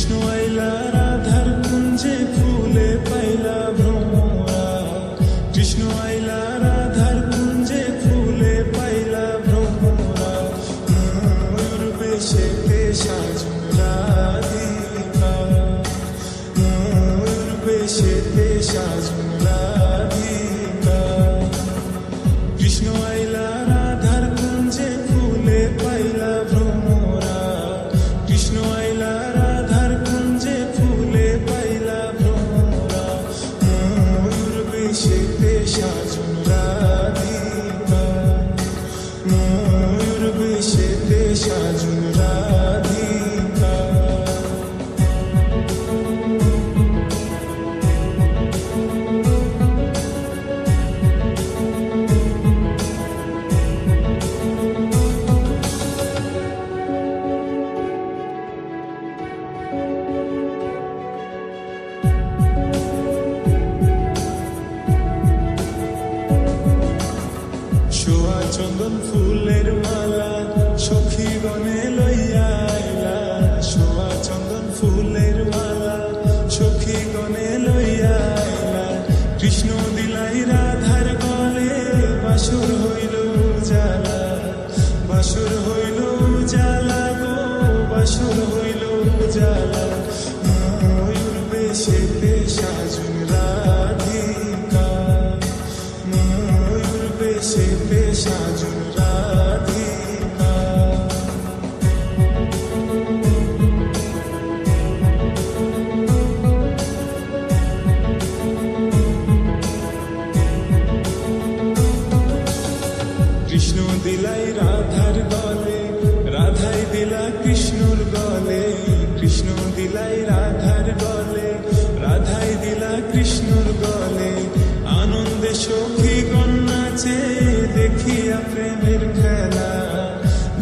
কৃষ্ণ আইলা রাধার কুঞ্জে ফুলে পাইলা ভ্রমরা। কৃষ্ণ আইলা রাধার কুঞ্জে ফুলে পাইলা ভ্রমরা। ময়ূর বেশেতে সাজুন রাধিকা ময়ূর বেশেতে সাজুন রাধিকা সাজুন রাধিকা ময়ূর বেশেতে সাজুন চন্দন ফুলের মালা সখী গনে লইয়া আইলা। সোয়া চন্দন ফুলের মালা সখী গনে লইয়া আইলা। কৃষ্ণ দিলাই রাধার গলে বাসুর হইল জালা বাসুর হইল জালা গো, বাসুর হইল জালা ময়ূর বেশেতে সাজুন রাধিকা রাধিকা কৃষ্ণ দিলাই রাধার গলে রাধাই দিলা কৃষ্ণর গলে কৃষ্ণ দিলাই রাধার প্রেমের খেলা,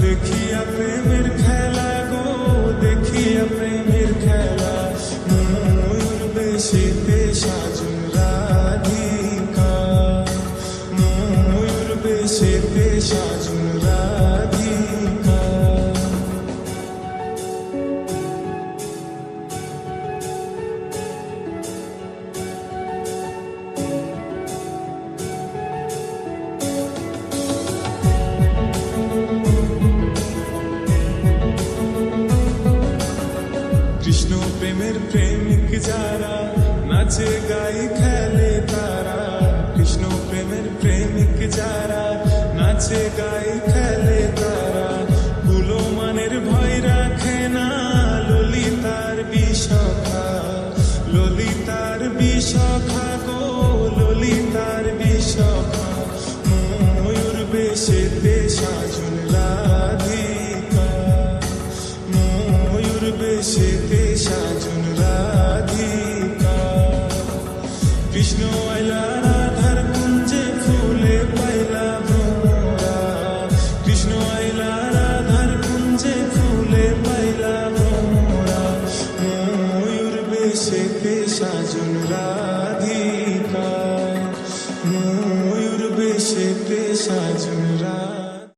দেখিয়া প্রেমের খেলা গো, দেখিয়া প্রেমের খেলা। ময়ূর বেশেতে সাজুন রাধিকা, ময়ূর বেশেতে সাজুন রাধিকা যারা নাচে গাই খেলে তারা। কৃষ্ণ প্রেমের প্রেমিক যারা নাচে গাই খেলে তারা। কুলো মানের ভয় রাখে না ললিতার বিষখা ললিতার বিষখা গো, ললিতার বিষখা ময়ূর বেশেতে সাজুন সাজুন রাধিকা ময়ূর বেশেতে সাজুন রাধিকা